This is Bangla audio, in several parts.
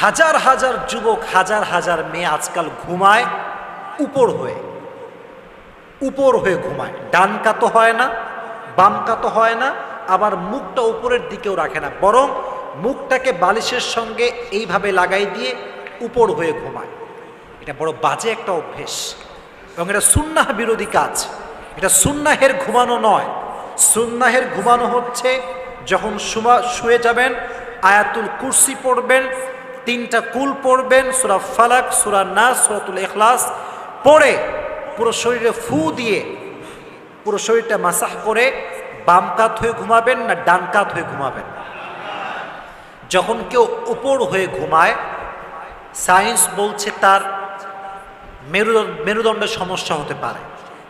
হাজার হাজার যুবক, হাজার হাজার মেয়ে আজকাল ঘুমায়, উপর হয়ে। উপর হয়ে ঘুমায়। ডান কাতো হয় না, বাম কাতো হয় না, আবার মুখটা উপরের দিকেও রাখে না। বরং মুখটাকে বালিশের সঙ্গে এইভাবে লাগাই দিয়ে উপর হয়ে ঘুমায়। এটা বড় বাজে একটা অভ্যেস। এবং এটা সুন্নাহ বিরোধী কাজ। এটা সুন্নাহের ঘুমানো নয়। সুন্নাহের ঘুমানো হচ্ছে যখন শুয়ে যাবেন, আয়াতুল কুরসি পড়বেন তিনটা কুল পড়বেন, সুরা ফালাক, সুরা নাস, সুরাতুল এখলাস পড়ে পুরো শরীরে ফু দিয়ে পুরো শরীরটা মাসাহ করে বাম কাত হয়ে ঘুমাবেন না ডান কাত হয়ে ঘুমাবেন যখন কেউ উপর হয়ে ঘুমায়, সায়েন্স বলছে তার মেরুদণ্ড মেরুদণ্ডের সমস্যা হতে পারে,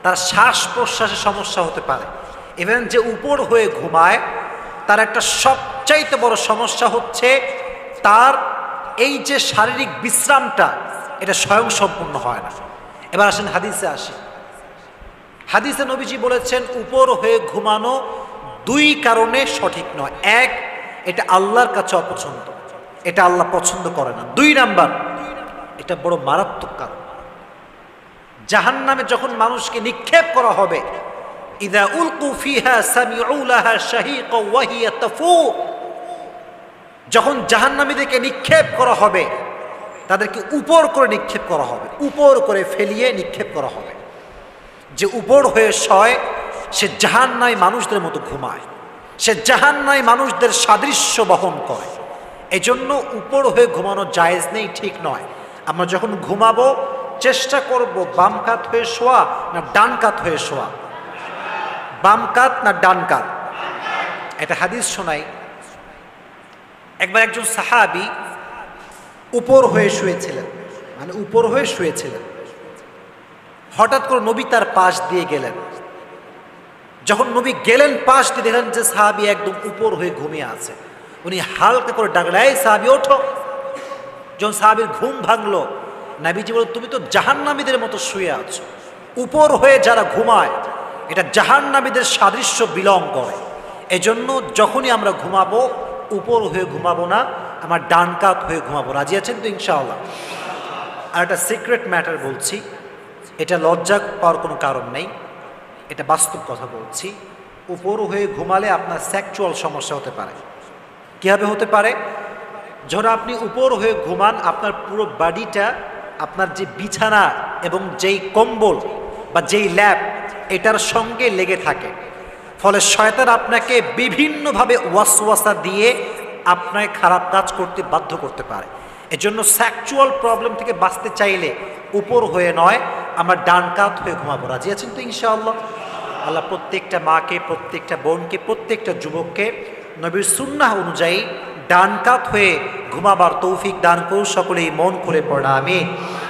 তার শ্বাস প্রশ্বাসের সমস্যা হতে পারে। ইভেন যে উপর হয়ে ঘুমায়, তার একটা সবচাইতে বড় সমস্যা হচ্ছে তার এই যে শারীরিক বিশ্রামটা, এটা স্বয়ং সম্পূর্ণ হয় না। এবার আসেন হাদিসে আসি। হাদিসে নবীজি বলেছেন, উপর হয়ে ঘুমানো দুই কারণে সঠিক নয়। এক, এটা আল্লাহর কাছে অপছন্দ। এটা আল্লাহ পছন্দ করে না। দুই নাম্বার, এটা বড় মারাত্মক কারণ। জাহান নামে যখন মানুষকে নিক্ষেপ করা হবে, ইদা উলকু ফিহা সামিউ লাহা শাহিক ওয়া হিয়া তাফু যখন জাহান্নামীদেরকে নিক্ষেপ করা হবে, তাদেরকে উপর করে নিক্ষেপ করা হবে, উপর করে ফেলিয়ে নিক্ষেপ করা হবে। যে উপর হয়ে শয় সে জাহান্নাই মানুষদের মতো ঘুমায়, সে জাহান্নাই মানুষদের সাদৃশ্য বহন করে। এজন্য উপর হয়ে ঘুমানো জায়েজ নেই, ঠিক নয়। আমরা যখন ঘুমাবো, চেষ্টা করব বাম কাত হয়ে শোয়া না ডান কাত হয়ে শোয়া? বাম কাত না ডান কাত? এটা হাদিস শোনাই একবার একজন সাহাবি উপর হয়ে শুয়েছিলেন মানে উপর হয়ে শুয়েছিলেন। হঠাৎ করে নবী তার পাশ দিয়ে গেলেন। যখন নবী গেলেন পাশ দিয়ে দেখলেন যে সাহাবি একদম উপর হয়ে ঘুমিয়ে আছে। উনি হালকা করে ডাকলেন, এই সাহাবি, ওঠো। যখন সাহাবির ঘুম ভাঙলো, নাবিজি বলল, তুমি তো জাহান্নামীদের মতো শুয়ে আছো। উপর হয়ে যারা ঘুমায়, এটা জাহান্নামীদের সাদৃশ্য বিলং করে এজন্য যখনই আমরা ঘুমাবো উপর হয়ে ঘুমাবো না, আমার ডান কাত হয়ে ঘুমাবো। রাজি আছেন তো ইনশাআল্লাহ? আর একটা সিক্রেট ম্যাটার বলছি, এটা লজ্জা পাওয়ার কোনো কারণ নেই, এটা বাস্তব কথা বলছি। উপর হয়ে ঘুমালে আপনার সেক্সুয়াল সমস্যা হতে পারে। কীভাবে হতে পারে? যখন আপনি উপর হয়ে ঘুমান, আপনার পুরো বাড়িটা আপনার যে বিছানা এবং যেই কম্বল বা যেই ল্যাপ এটার সঙ্গে লেগে থাকে। ফলে শয়তান আপনাকে বিভিন্নভাবে ওয়াসওয়াসা দিয়ে আপনাকে খারাপ কাজ করতে বাধ্য করতে পারে। এজন্য স্যাকচুয়াল প্রবলেম থেকে বাঁচতে চাইলে উপর হয়ে নয়, আমার ডান কাত হয়ে ঘুমাবো। রাজি আছেন তো ইনশাআল্লাহ? আল্লাহ প্রত্যেকটা মাকে, প্রত্যেকটা বোনকে, প্রত্যেকটা যুবককে নবীর সুন্নাহ অনুযায়ী ডান কাত হয়ে ঘুমাবার তৌফিক দান করুন, সকলেই মন করে পড়া আমি